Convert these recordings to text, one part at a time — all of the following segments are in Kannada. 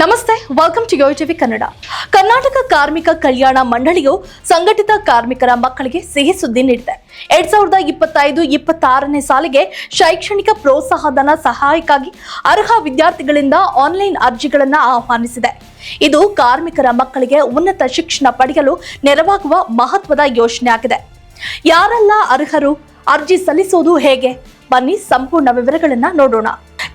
ನಮಸ್ತೆ welcome to TV Kannada Karnataka ಕಾರ್ಮಿಕ ಕಲ್ಯಾಣ ಮಂಡಳಿಯು ಸಂಘಟಿತ ಕಾರ್ಮಿಕರ ಮಕ್ಕಳಿಗೆ ಸಿಹಿ ಸುದ್ದಿ ನೀಡಿದೆ. ಎರಡ್ ಸಾವಿರದ ಇಪ್ಪತ್ತೈದು, ಇಪ್ಪತ್ತಾರನೇ ಸಾಲಿಗೆ ಶೈಕ್ಷಣಿಕ ಪ್ರೋತ್ಸಾಹಧನ ಸಹಾಯಕ್ಕಾಗಿ ಅರ್ಹ ವಿದ್ಯಾರ್ಥಿಗಳಿಂದ ಆನ್ಲೈನ್ ಅರ್ಜಿಗಳನ್ನು ಆಹ್ವಾನಿಸಿದೆ. ಇದು ಕಾರ್ಮಿಕರ ಮಕ್ಕಳಿಗೆ ಉನ್ನತ ಶಿಕ್ಷಣ ಪಡೆಯಲು ನೆರವಾಗುವ ಮಹತ್ವದ ಯೋಜನೆಯಾಗಿದೆ ಯಾರೆಲ್ಲ ಅರ್ಹರು, ಅರ್ಜಿ ಸಲ್ಲಿಸುವುದು ಹೇಗೆ? ಬನ್ನಿ ಸಂಪೂರ್ಣ ವಿವರಗಳನ್ನ ನೋಡೋಣ.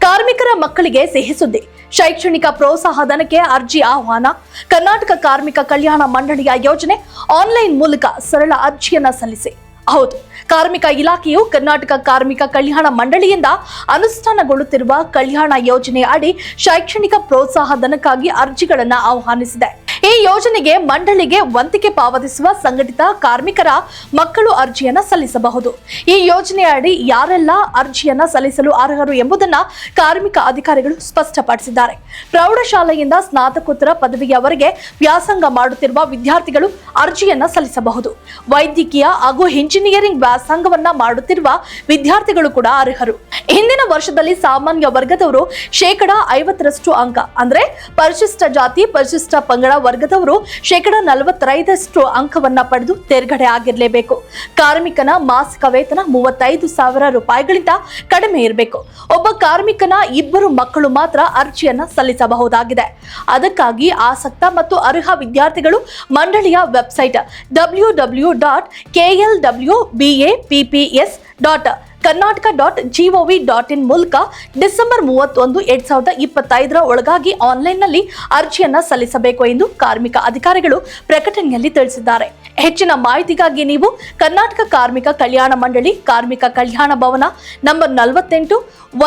ಕಾರ್ಮಿಕರ ಮಕ್ಕಳಿಗೆ ಸಿಹಿ ಸುದ್ದಿ. ಶೈಕ್ಷಣಿಕ ಪ್ರೋತ್ಸಾಹಧನಕ್ಕೆ ಅರ್ಜಿ ಆಹ್ವಾನ. ಕರ್ನಾಟಕ ಕಾರ್ಮಿಕ ಕಲ್ಯಾಣ ಮಂಡಳಿಯ ಯೋಜನೆ ಆನ್ಲೈನ್ ಮೂಲಕ ಸರಳ ಅರ್ಜಿಯನ್ನ ಸಲ್ಲಿಸಿ. ಹೌದು, ಕಾರ್ಮಿಕ ಇಲಾಖೆಯು ಕರ್ನಾಟಕ ಕಾರ್ಮಿಕ ಕಲ್ಯಾಣ ಮಂಡಳಿಯಿಂದ ಅನುಷ್ಠಾನಗೊಳ್ಳುತ್ತಿರುವ ಕಲ್ಯಾಣ ಯೋಜನೆ ಅಡಿ ಶೈಕ್ಷಣಿಕ ಪ್ರೋತ್ಸಾಹಧನಕ್ಕಾಗಿ ಅರ್ಜಿಗಳನ್ನು ಆಹ್ವಾನಿಸಿದೆ. ಈ ಯೋಜನೆಗೆ ಮಂಡಳಿಗೆ ವಂತಿಕೆ ಪಾವತಿಸುವ ಸಂಘಟಿತ ಕಾರ್ಮಿಕರ ಮಕ್ಕಳು ಅರ್ಜಿಯನ್ನ ಸಲ್ಲಿಸಬಹುದು. ಈ ಯೋಜನೆಯಡಿ ಯಾರೆಲ್ಲ ಅರ್ಜಿಯನ್ನ ಸಲ್ಲಿಸಲು ಅರ್ಹರು ಎಂಬುದನ್ನ ಕಾರ್ಮಿಕ ಅಧಿಕಾರಿಗಳು ಸ್ಪಷ್ಟಪಡಿಸಿದ್ದಾರೆ. ಪ್ರೌಢಶಾಲೆಯಿಂದ ಸ್ನಾತಕೋತ್ತರ ಪದವಿಯವರೆಗೆ ವ್ಯಾಸಂಗ ಮಾಡುತ್ತಿರುವ ವಿದ್ಯಾರ್ಥಿಗಳು ಅರ್ಜಿಯನ್ನ ಸಲ್ಲಿಸಬಹುದು. ವೈದ್ಯಕೀಯ ಹಾಗೂ ಇಂಜಿನಿಯರಿಂಗ್ ವ್ಯಾಸಂಗವನ್ನ ಮಾಡುತ್ತಿರುವ ವಿದ್ಯಾರ್ಥಿಗಳು ಕೂಡ ಅರ್ಹರು. ಹಿಂದಿನ ವರ್ಷದಲ್ಲಿ ಸಾಮಾನ್ಯ ವರ್ಗದವರು ಶೇಕಡ ಐವತ್ತರಷ್ಟು ಅಂಕ, ಅಂದ್ರೆ ಪರಿಶಿಷ್ಟ ಜಾತಿ, ಪರಿಶಿಷ್ಟ ಪಂಗಡ ವರ್ಗದವರು ಶೇಕಡ ನಲವತ್ತೈದಷ್ಟು ಅಂಕವನ್ನ ಪಡೆದು ತೇರ್ಗಡೆ ಆಗಿರಲೇಬೇಕು. ಕಾರ್ಮಿಕನ ಮಾಸಿಕ ವೇತನ ಮೂವತ್ತೈದು ಸಾವಿರ ರೂಪಾಯಿಗಳಿಂದ ಕಡಿಮೆ ಇರಬೇಕು. ಒಬ್ಬ ಕಾರ್ಮಿಕನ ಇಬ್ಬರು ಮಕ್ಕಳು ಮಾತ್ರ ಅರ್ಜಿಯನ್ನ ಸಲ್ಲಿಸಬಹುದಾಗಿದೆ. ಅದಕ್ಕಾಗಿ ಆಸಕ್ತ ಮತ್ತು ಅರ್ಹ ವಿದ್ಯಾರ್ಥಿಗಳು ಮಂಡಳಿಯ website W W dot KL W B A PPS dot Karnataka dot GOV dot in ಮೂಲಕ ಡಿಸೆಂಬರ್ ಮೂವತ್ತೊಂದು, ಎರಡ್ ಸಾವಿರದ ಇಪ್ಪತ್ತೈದರ ಒಳಗಾಗಿ ಆನ್ಲೈನ್ನಲ್ಲಿ ಅರ್ಜಿಯನ್ನ ಸಲ್ಲಿಸಬೇಕು ಎಂದು ಕಾರ್ಮಿಕ ಅಧಿಕಾರಿಗಳು ಪ್ರಕಟಣೆಯಲ್ಲಿ ತಿಳಿಸಿದ್ದಾರೆ. ಹೆಚ್ಚಿನ ಮಾಹಿತಿಗಾಗಿ ನೀವು ಕರ್ನಾಟಕ ಕಾರ್ಮಿಕ ಕಲ್ಯಾಣ ಮಂಡಳಿ, ಕಾರ್ಮಿಕ ಕಲ್ಯಾಣ ಭವನ ನಂಬರ್ ನಲವತ್ತೆಂಟು,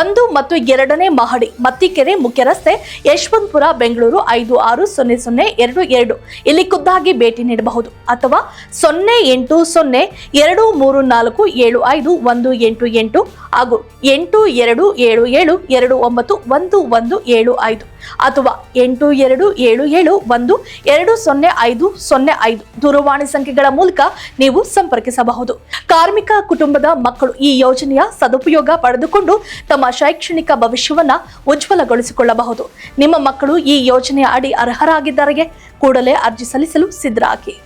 ಒಂದು ಮತ್ತು ಎರಡನೇ ಮಹಡಿ, ಮತ್ತಿಕೆರೆ ಮುಖ್ಯ ರಸ್ತೆ ಯಶವಂತಪುರ, ಬೆಂಗಳೂರು ಐದು ಆರು ಸೊನ್ನೆ ಸೊನ್ನೆ ಎರಡು ಎರಡು. ಇಲ್ಲಿ ಖುದ್ದಾಗಿ ಭೇಟಿ ನೀಡಬಹುದು ಅಥವಾ ಸೊನ್ನೆ ಎಂಟು ಸೊನ್ನೆ ಎರಡು ಮೂರು ನಾಲ್ಕು ಏಳು ಐದು ಒಂದು ಎಂಟು ಎಂಟು ಹಾಗೂ ಎಂಟು ಎರಡು ಏಳು ಏಳು ಎರಡು ಒಂಬತ್ತು ಒಂದು ಒಂದು ಏಳು ಐದು ಅಥವಾ ಎಂಟು ಎರಡು ಏಳು ಏಳು ಒಂದು ಎರಡು ಸೊನ್ನೆ ಐದು ಸೊನ್ನೆ ಐದು ದೂರವಾಣಿ ಸಂಖ್ಯೆಗಳ ಮೂಲಕ ನೀವು ಸಂಪರ್ಕಿಸಬಹುದು. ಕಾರ್ಮಿಕ ಕುಟುಂಬದ ಮಕ್ಕಳು ಈ ಯೋಜನೆಯ ಸದುಪಯೋಗ ಪಡೆದುಕೊಂಡು ತಮ್ಮ ಶೈಕ್ಷಣಿಕ ಭವಿಷ್ಯವನ್ನ ಉಜ್ವಲಗೊಳಿಸಿಕೊಳ್ಳಬಹುದು. ನಿಮ್ಮ ಮಕ್ಕಳು ಈ ಯೋಜನೆಯ ಅಡಿ ಅರ್ಹರಾಗಿದ್ದಾರೆ ಕೂಡಲೇ ಅರ್ಜಿ ಸಲ್ಲಿಸಲು ಸಿದ್ಧರಾಗಿ.